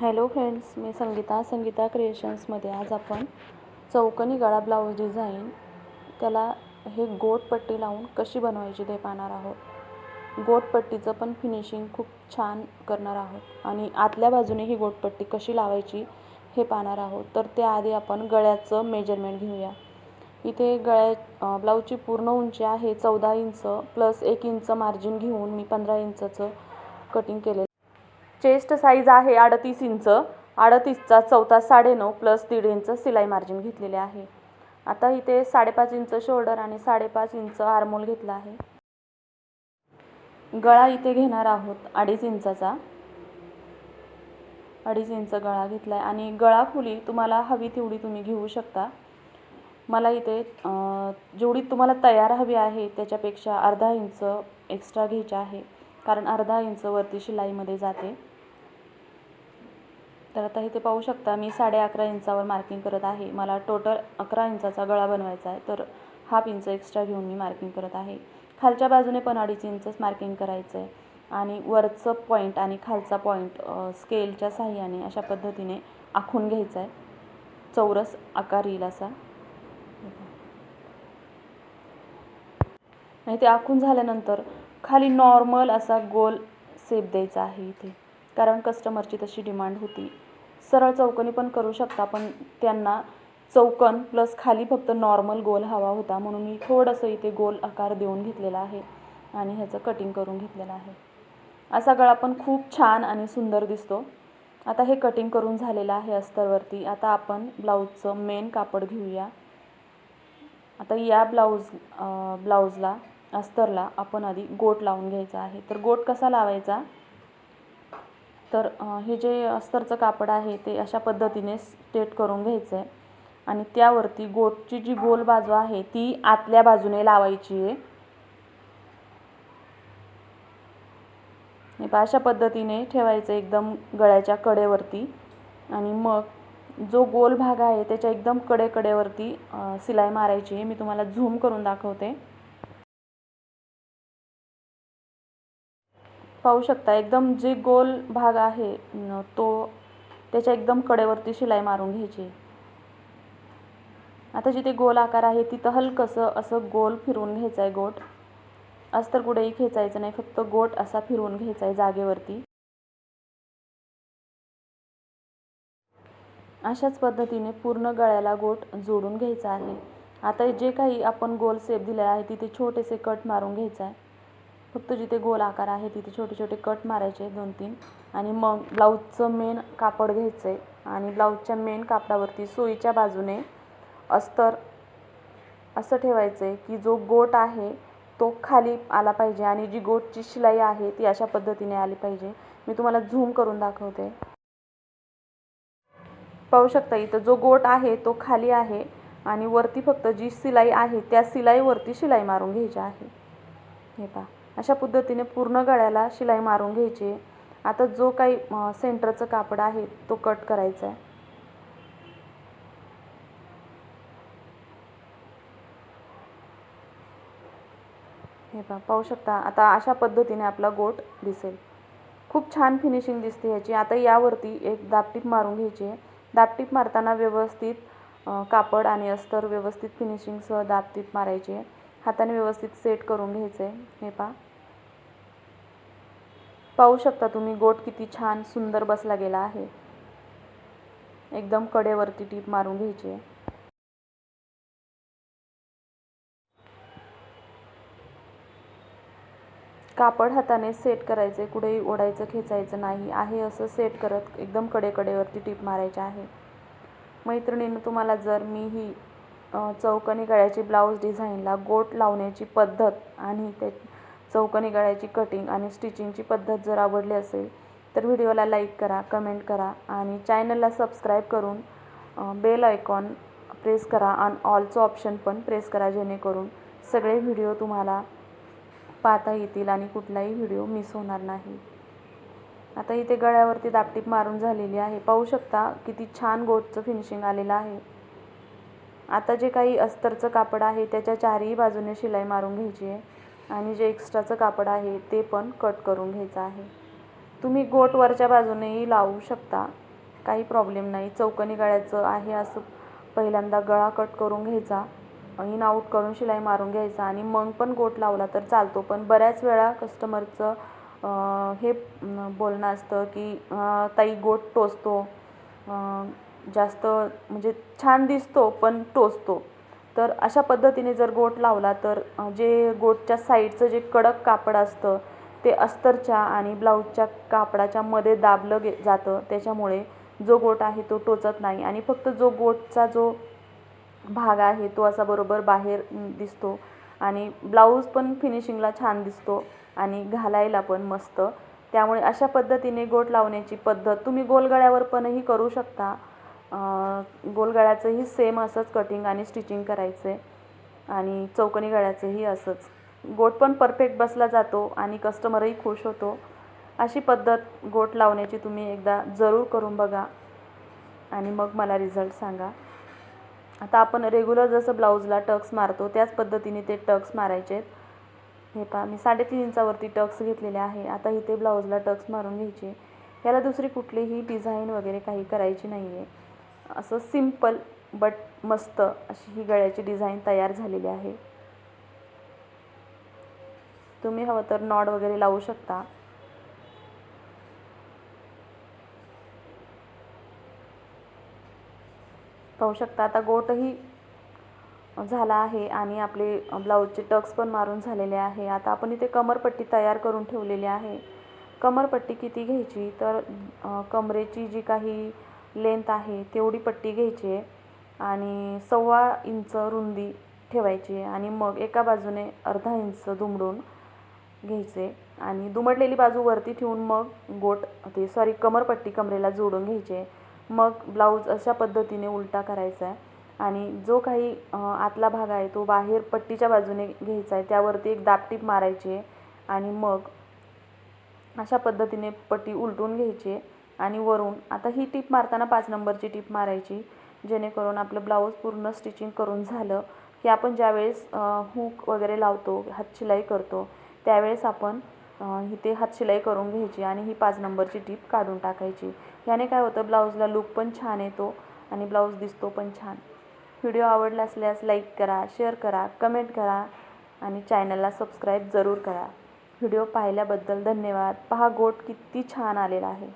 Hello friends मी संगीता संगीता क्रिएशन्समध्ये. आज आपण चौकनी गळा ब्लाऊज डिझाईन त्याला हे गोट पट्टी लावून कशी बनवायची ते पाहणार आहोत. गोटपट्टीचं पण फिनिशिंग खूप छान करणार आहोत. आणि आतल्या बाजूने ही गोटपट्टी कशी लावायची हे पाहणार आहोत. तर त्याआधी आपण गळ्याचं मेजरमेंट घेऊया. इथे गळ्या ब्लाऊजची पूर्ण उंची आहे चौदा इंच प्लस एक इंच मार्जिन घेऊन मी पंधरा इंचचं कटिंग केलेलं चेस्ट साईज आहे अडतीस इंच. अडतीसचा चौथा साडेनऊ प्लस दीड इंच सिलाई मार्जिन घेतलेले आहे. आता इथे साडेपाच इंच शोल्डर आणि साडेपाच इंच आर्मोल घेतला आहे. गळा इथे घेणार आहोत अडीच इंचाचा. अडीच इंच गळा घेतला आहे आणि गळा खोली तुम्हाला हवी तेवढी तुम्ही घेऊ शकता. मला इथे जेवढी तुम्हाला तयार हवी आहे त्याच्यापेक्षा अर्धा इंच एक्स्ट्रा घ्यायचे आहे. कारण अर्धा इंच वरती शिलाईमध्ये जाते. तर आता इथे पाहू शकता मी साडे अकरा इंचावर मार्किंग करत आहे. मला टोटल अकरा इंचाचा गळा बनवायचा आहे. तर हाफ इंच एक्स्ट्रा घेऊन मी मार्किंग करत आहे. खालच्या बाजूने पण अडीच इंचच मार्किंग करायचं आहे आणि वरचं पॉईंट आणि खालचा पॉईंट स्केलच्या साह्याने अशा पद्धतीने आखून घ्यायचा आहे चौरस आकार येईल असा. आणि ते आखून झाल्यानंतर खाली नॉर्मल असा गोल सेप द्यायचा आहे इथे. कारण कस्टमरची तशी डिमांड होती. सरळ चौकनी पण करू शकता पण त्यांना चौकन प्लस खाली फक्त नॉर्मल गोल हवा होता म्हणून मी थोडंसं इथे गोल आकार देऊन घेतलेला आहे आणि ह्याचं कटिंग करून घेतलेलं आहे. असा गळा पण खूप छान आणि सुंदर दिसतो. आता हे कटिंग करून झालेलं आहे अस्तरवरती. आता आपण ब्लाऊजचं मेन कापड घेऊया. आता या ब्लाऊज ब्लाऊजला अस्तरला आपण आधी गोट लावून घ्यायचा आहे. तर गोट कसा लावायचा? तर हे जे अस्तरचं कापड आहे ते अशा पद्धतीने स्टेट करून घ्यायचं आहे. आणि त्यावरती गोटची जी गोल बाजू आहे ती आतल्या बाजूने लावायची आहे. हे अशा पद्धतीने ठेवायचं एकदम गळ्याच्या कडेवरती. आणि मग जो गोल भाग आहे त्याच्या एकदम कडे कडेवरती सिलाई मारायची आहे. मी तुम्हाला झूम करून दाखवते. पाहू शकता. एकदम जे गोल भाग आहे तो त्याच्या एकदम कडेवरती शिलाई मारून घ्यायची. आता जिथे गोल आकार आहे तिथं हलकंसं असं गोल फिरवून घ्यायचं आहे गोट अस्तर कुठेही खेचायचं नाही फक्त गोट असा फिरवून घ्यायचा आहे जागेवरती. अशाच पद्धतीने पूर्ण गळ्याला गोट जोडून घ्यायचा आहे. आता जे काही आपण गोल सेप दिले आहे तिथे छोटेसे कट मारून घ्यायचा आहे फक्त जिथे गोल आकार आहे तिथे छोटे छोटे कट मारायचे दोन तीन आणि मग ब्लाऊजचं मेन कापड घ्यायचं आहे आणि ब्लाऊजच्या मेन कापडावरती सोयीच्या बाजूने अस्तर असं ठेवायचं आहे की जो गोट आहे तो खाली आला पाहिजे. आणि जी गोटची शिलाई आहे ती अशा पद्धतीने आली पाहिजे. मी तुम्हाला झूम करून दाखवते. पाहू शकता इथं जो गोट आहे तो खाली आहे. आणि वरती फक्त जी सिलाई आहे त्या सिलाईवरती शिलाई मारून घ्यायची आहे. हे पहा. अशा पद्धतीने पूर्ण गळ्याला शिलाई मारून घ्यायची. आहे आता जो काही सेंटरचं कापड आहे तो कट करायचा आहे. हे पहा पाहू शकता आता अशा पद्धतीने आपला गोट दिसेल. खूप छान फिनिशिंग दिसते ह्याची. आता यावरती एक दापटीप मारून घ्यायची आहे. दापटीप मारताना व्यवस्थित कापड आणि अस्तर व्यवस्थित फिनिशिंगसह दापटीप मारायची आहे. हाताने व्यवस्थित सेट करून घ्यायचं आहे हे पहा. पाहू शकता तुम्ही गोट किती छान सुंदर बसला गेला आहे. एकदम कडेवरती टीप मारून घ्यायची आहे. कापड हाताने सेट करायचे कुठेही ओढायचं खेचायचं नाही. आहे असं सेट करत एकदम कडेकडेवरती टीप मारायची आहे. मैत्रिणीनं तुम्हाला जर मी ही चौकनी गळ्याची ब्लाऊज डिझाईनला गोट लावण्याची पद्धत आणि त्या चौकनी गळ्याची कटिंग आणि स्टिचिंगची पद्धत जर आवडली असेल तर व्हिडिओला लाईक करा कमेंट करा आणि चॅनलला सबस्क्राईब करून बेल आयकॉन प्रेस करा आणि ऑलचं ऑप्शन पण प्रेस करा जेणेकरून सगळे व्हिडिओ तुम्हाला पाहता येतील आणि कुठलाही व्हिडिओ मिस होणार नाही. आता इथे गळ्यावरती दापटीप मारून झालेली आहे. पाहू शकता किती छान गोटचं फिनिशिंग आलेलं आहे. आता जे काही अस्तरचं कापड आहे त्याच्या चारही बाजूने शिलाई मारून घ्यायची आहे. आणि जे एक्स्ट्राचं कापड आहे ते पण कट करून घ्यायचं आहे. तुम्ही गोट वरच्या बाजूनेही लावू शकता. काही प्रॉब्लेम नाही. चौकनी गळ्याचं आहे असं पहिल्यांदा गळा कट करून घ्यायचा. इन आऊट करून शिलाई मारून घ्यायचा. आणि मग पण गोट लावला तर चालतो. पण बऱ्याच वेळा कस्टमरचं हे बोलणं असतं की ताई गोट टोचतो. जास्त म्हणजे छान दिसतो पण टोचतो. तर अशा पद्धतीने जर गोट लावला तर जे गोटच्या साईडचं जे कडक कापड असतं ते अस्तरच्या आणि ब्लाऊजच्या कापडाच्या मध्ये दाबलं गे जातं. त्याच्यामुळे जो गोट आहे तो टोचत नाही आणि फक्त जो गोटचा जो भाग आहे तो असा बरोबर बाहेर दिसतो. आणि ब्लाऊज पण फिनिशिंगला छान दिसतो आणि घालायला पण मस्त. त्यामुळे अशा पद्धतीने गोट लावण्याची पद्धत तुम्ही गोलगळ्यावर पणही करू शकता. गोल गोलगळ्याचंही सेम असंच कटिंग आणि स्टिचिंग करायचं. आहे आणि चौकनी गळ्याचंही असंच. गोट पण परफेक्ट बसला जातो आणि कस्टमरही खुश होतो. अशी पद्धत गोट लावण्याची तुम्ही एकदा जरूर करून बघा. आणि मग मला रिझल्ट सांगा. आता आपण रेग्युलर जसं ब्लाऊजला टक्स मारतो त्याच पद्धतीने ते टक्स मारायचे आहेत. हे पहा मी साडेतीन इंचावरती टक्स घेतलेले आहे. आता इथे ब्लाऊजला टक्स मारून घ्यायचे. याला दुसरी कुठलीही डिझाईन वगैरे काही करायची नाही आहे असं सिंपल बट मस्त अशी ही गळ्याची डिझाईन तयार झालेली आहे. तुम्ही हवं तर नॉड वगैरे लावू शकता. पाहू शकता आता गोटही झाला आहे आणि आपले ब्लाऊजचे टक्स पण मारून झालेले आहे. आता आपण इथे कमरपट्टी तयार करून ठेवलेली आहे. कमरपट्टी किती घ्यायची? तर कमरेची जी काही लेंथ आहे तेवढी पट्टी घ्यायची आहे आणि सव्वा इंच रुंदी ठेवायची आहे आणि मग एका बाजूने अर्धा इंच दुमडून घ्यायचे आणि दुमडलेली बाजू वरती ठेवून मग गोट ते सॉरी कमरपट्टी कमरेला जोडून घ्यायचे मग ब्लाऊज अशा पद्धतीने उलटा करायचा आहे आणि जो काही आतला भाग आहे तो बाहेर पट्टीच्या बाजूने घ्यायचा आहे त्यावरती एक दापटीप मारायची आहे आणि मग अशा पद्धतीने पट्टी उलटून घ्यायची आहे. आणि वरून आता ही टीप मारताना पाच नंबरची टीप मारायची जेणेकरून आपलं ब्लाऊज पूर्ण स्टिचिंग करून झालं की आपण ज्यावेळेस हूक वगैरे लावतो हातशिलाई करतो त्यावेळेस आपण इथे हातशिलाई करून घ्यायची आणि ही पाच नंबरची टीप काढून टाकायची. याने काय होतं ब्लाऊजला लुक पण छान येतो आणि ब्लाऊज दिसतो पण छान. व्हिडिओ आवडला असल्यास लाईक करा शेअर करा कमेंट करा आणि चॅनलला सबस्क्राईब जरूर करा. व्हिडिओ पाहिल्याबद्दल धन्यवाद. पहा गोट किती छान आलेला आहे.